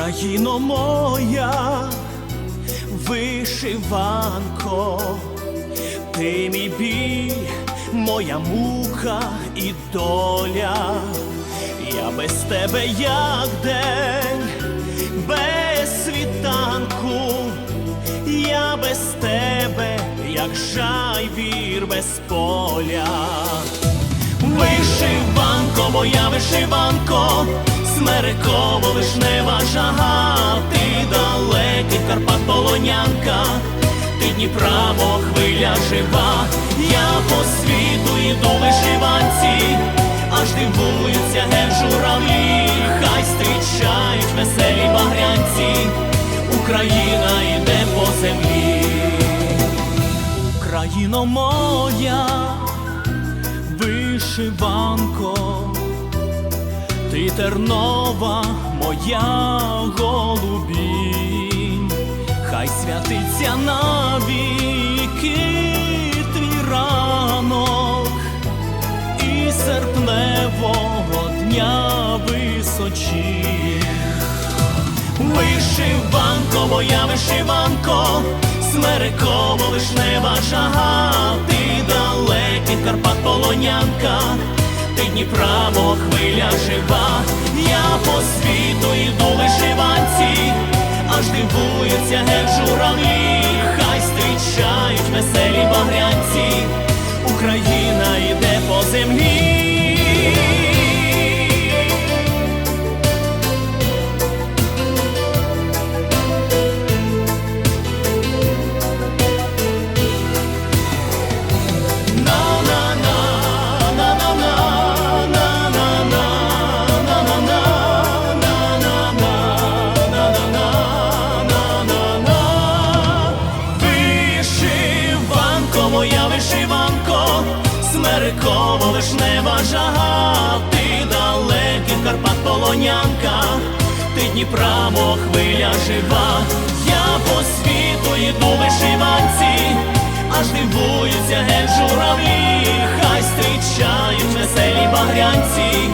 Україно моя, вишиванко, ти мій біль, моя мука і доля, я без тебе як день, без світанку, я без тебе, як жайвір без поля. Вишиванко, моя вишиванко, смереково вишнева жага, ти далекий Карпат полонянка, ти Дніпра, мов хвиля жива, я по світу йду вишиванці, аж дивуються ген журавлі, хай зустрічають веселі багрянці, Україна йде по землі, Україно моя вишиванко, ти тернова моя голубінь, хай святиться навіки твій ранок і серпневого дня височі. Вишиванко, моя вишиванко, смереково вишнева жага, ти далекий Карпат полонянка, Дніпра, мов хвиля жива, я по світу йду вишиванці, аж дивуються ген журавлі, хай зустрічають веселі багрянці, Україна йде по землі. Смереково не жага, ти далекий Карпат полонянка, ти Дніпра, хвиля жива, я по світу йду вишиванці, аж дивуються геть журавлі, хай зустрічають веселі багрянці,